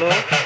Hello.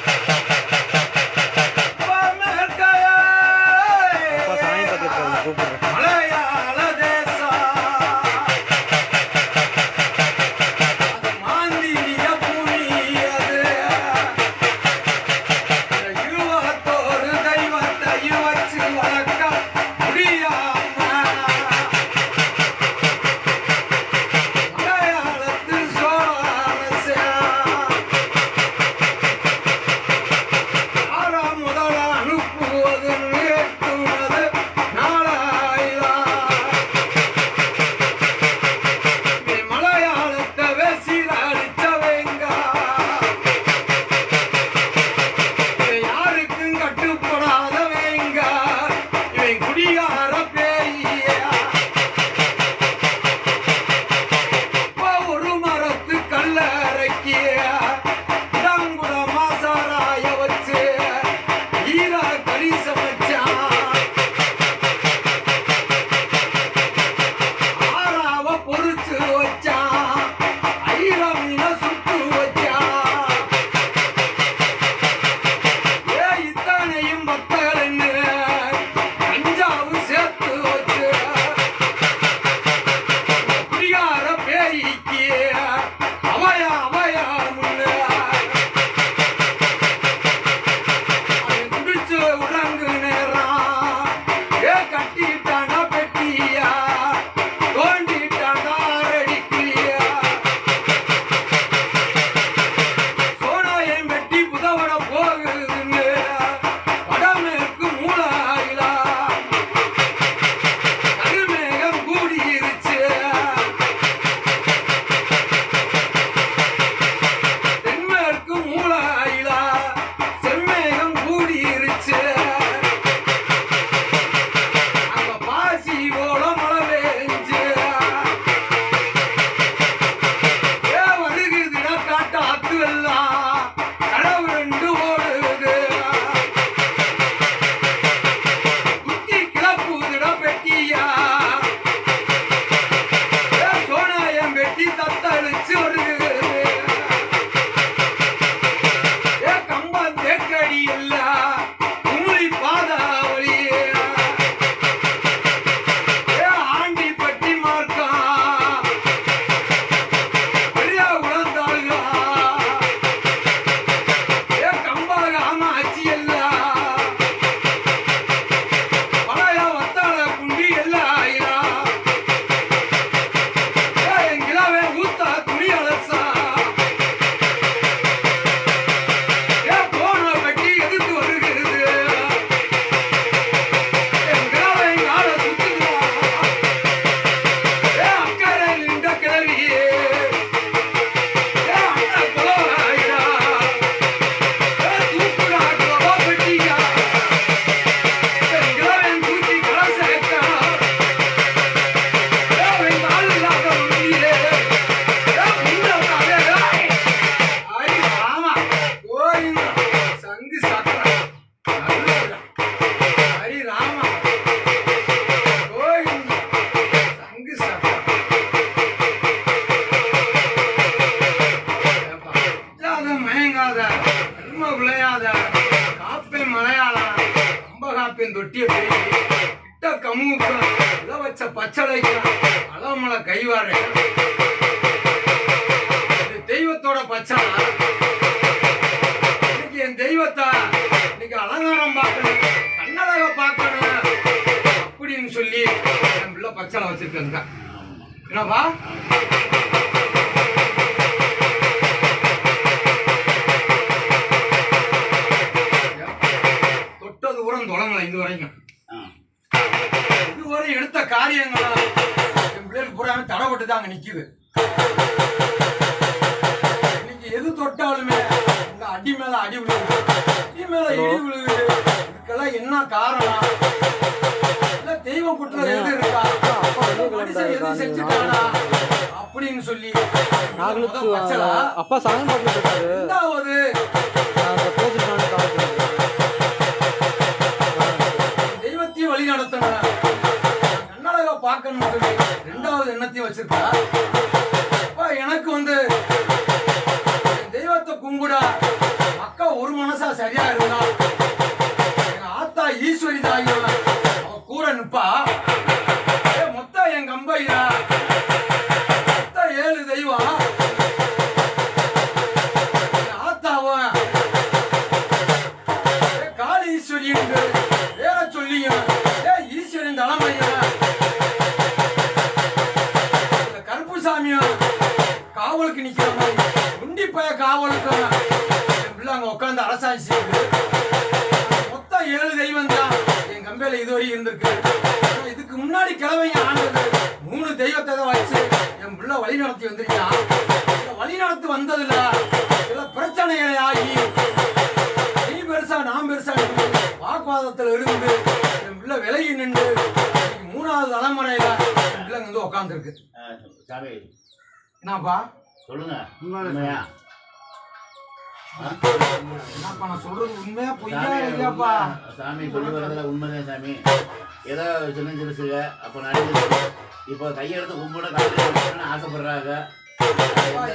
காப்பேன் மலையாளம் கம்ப காப்பேன் தொட்டிய கிட்ட கமுக்க இதை வச்ச பச்சளைக்கு அலமலை கைவாரு இது தெய்வத்தோட பச்சளை இன்னைக்கு என் தெய்வத்தா இன்னைக்கு அலங்காரம் பார்க்கணும் கண்ணழக பார்க்கணும். அப்படின்னு சொல்லி என் பிள்ளை பச்சளை வச்சிருக்கேன். என்னப்பா? அங்க நிக்குது. இன்னைக்கு எது தொட்டாலுமே இந்த அடி மேல அடி விழுகுது. அடி மேல இடி விழுகுது. இதுக்கெல்லாம் என்ன காரணம்? தெய்வம் குற்றம் எது இருக்கா மனுஷன் எது செஞ்சுட்டானா? அப்படின்னு சொல்லி அப்பா ரெண்டாவது பேசிட்டு காலத்துல தெய்வத்தையும் வழி நடத்தணும். கண்ணழக பார்க்கணும்னு சொல்லி ரெண்டாவது வச்சிருக்கா? அப்பா எனக்கு வந்து தெய்வத்தை கும்பிடா அக்கா ஒரு மனசா சரியா இருந்தா எங்க ஆத்தா ஈஸ்வரி தாயும் அவ கூட நிப்பா. மொத்தம் என் அம்பையா மொத்தம் ஏழு தெய்வம். தெய்வம் தான். என் கம்பையில இதுவரை இருந்திருக்கு. இதுக்கு முன்னாடி கிழவைங்க ஆண்டது மூணு தெய்வத்தை தான் வச்சு என் பிள்ளை வழி நடத்தி வந்திருக்கான் இந்த வழி நடத்தி வந்ததுல சில பிரச்சனைகளை ஆகி நீ பெருசா நான் பெருசா வாக்குவாதத்துல இருந்து என் பிள்ளை விலகி நின்று மூணாவது தலைமுறையில என் பிள்ளை வந்து உட்காந்துருக்கு என்னப்பா? சொல்லுங்க? என்னப்பா நான் சொல்றது உண்மையா பொய்யா சாமி, இல்லையாப்பா உண்மை. சாமி சொல்லி வரதுல உண்மைதான் சாமி ஏதோ சின்ன சிறுசுக அப்ப நடந்தது இப்போ கையெடுத்து கும்பிட காலையில் ஆசைப்படுறாங்க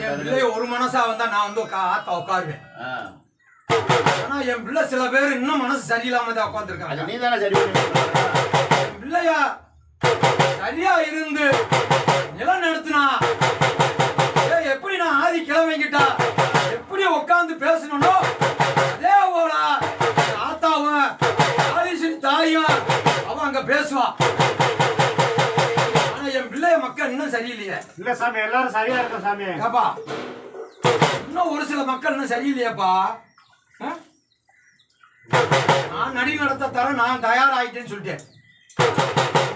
என் பிள்ளை ஒரு மனசா வந்தா நான் வந்து ஆத்தா உட்காருவேன். ஆனா என் பிள்ளை சில பேர் இன்னும் மனசு சரியில்லாம தான் உட்காந்துருக்காங்க நீ தானே சரி. என் பிள்ளையா சரியா இருந்து நிலம் நடத்தினா இல்ல சாமி எல்லாரும் சரியா இருக்கும் சாமி. ஏப்பா இன்னும் ஒரு சில மக்கள் இன்னும் சரியில்லையாப்பா? நான் நடி நடத்த தர நான் தயாராயிட்டேன்னு சொல்லிட்டேன்.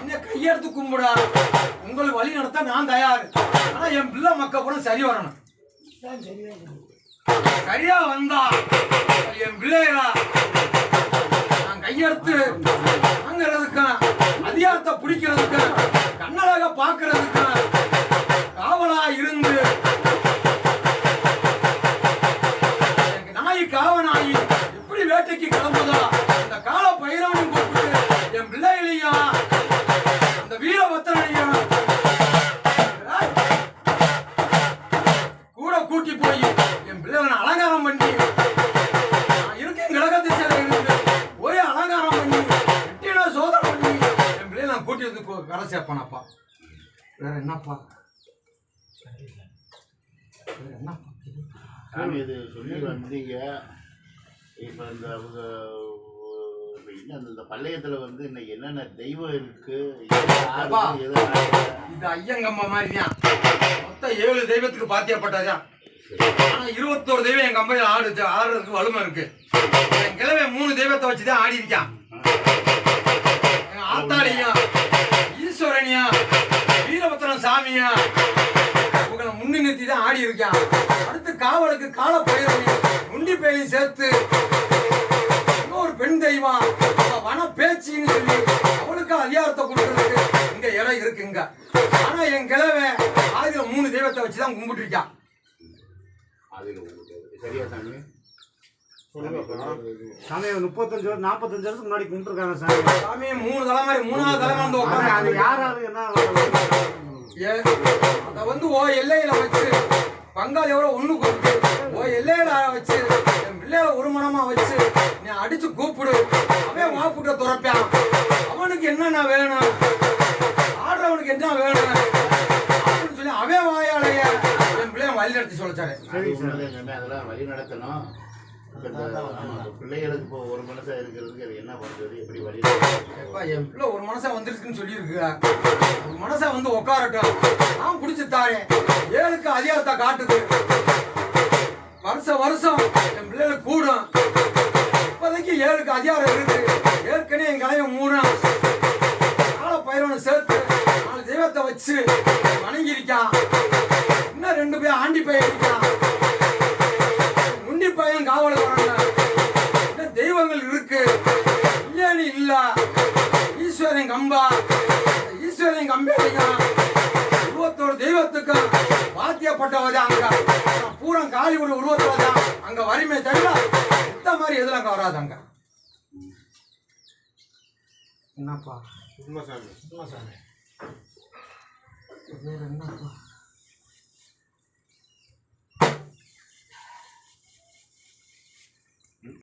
என்ன கையெடுத்து கும்பிடா உங்களுக்கு வழி நடத்த நான் தயார். ஆனா என் பிள்ளை மக்கள் கூட சரி வரணும். சரியா வந்தா என் பிள்ளைகளா நான் கையெடுத்து சொல்லி வந்தீங்க. இப்போ இந்த அவங்க என்ன இந்த பள்ளையத்துல வந்து இன்னைக்கு என்னென்ன தெய்வம் இருக்கு? இது ஐயங்கம்மா மாதிரிதான். மொத்தம் ஏழு தெய்வத்துக்கு பாத்தியப்பட்டதுதான். ஆனா இருபத்தோரு தெய்வம் என் கம்பெனியில் ஆடுச்சு ஆடுறதுக்கு வலுமை இருக்கு. என் கிழமை மூணு தெய்வத்தை வச்சுதான் ஆடி இருக்கான் எங்க நிறுத்தி தான் ஆடி இருக்கான் அடுத்து காவலுக்கு கால பயிரையும் முண்டி பயிரையும் சேர்த்து இன்னொரு பெண் தெய்வம் வன பேச்சின்னு சொல்லி அவளுக்கு அதிகாரத்தை கொடுக்கறதுக்கு இங்க இடம் இருக்குங்க ஆனா என் கிழவை ஆதியில மூணு தெய்வத்தை வச்சுதான் கும்பிட்டு இருக்கான் சாமி? முப்பத்தஞ்சு வருஷம் நாற்பத்தஞ்சு வருஷத்துக்கு முன்னாடி கும்பிட்டுருக்காங்க சாமி. சாமி மூணு தலைமுறை மூணாவது தலைமுறை வந்து ஆனா அது உட்காந்து யார் யாரு என்ன ஏன் அதை வந்து ஓ எல்லையில வச்சு பங்காளி எவ்வளோ ஒன்று கொடுத்து ஓ எல்லையில வச்சு என் பிள்ளைய ஒரு மனமா வச்சு நீ அடிச்சு கூப்பிடு. அவன் வாப்புட்ட துறப்பான். அவனுக்கு என்னென்ன வேணும்? ஆடுறவனுக்கு என்ன வேணும்? அப்படின்னு சொல்லி அவன் வாயாலைய என் பிள்ளைய வழி நடத்தி சொல்லிச்சாரு அதெல்லாம் வழி நடத்தணும். பிள்ளைகளுக்கு இப்போ ஒரு மனசா இருக்கிறதுக்கு அது என்ன பண்றது? எப்படி வழி என் பிள்ளை ஒரு மனசா வந்துருச்சுன்னு சொல்லியிருக்கு ஒரு மனசா வந்து உட்காரட்டும் நான் பிடிச்சி தாரேன். ஏழுக்கு அதிகாரத்தை காட்டுது. வருஷம் வருஷம் என் பிள்ளைகளுக்கு கூடும். இப்போதைக்கு ஏழுக்கு அதிகாரம் இருக்கு ஏற்கனவே என் கலையை மூணும் நாளை பயிரவனை சேர்த்து நாலு தெய்வத்தை வச்சு வணங்கி இருக்கான் இன்னும் ரெண்டு பேர் ஆண்டி இருக்கான் வாத்தியப்பட்டவ தான் அங்க. நான் பூரா காளி உள்ள உருவத்துல தான். அங்க வறுமை தவிர இந்த மாதிரி எதுல அங்க வராது அங்க? என்னப்பா? வேற என்னப்பா?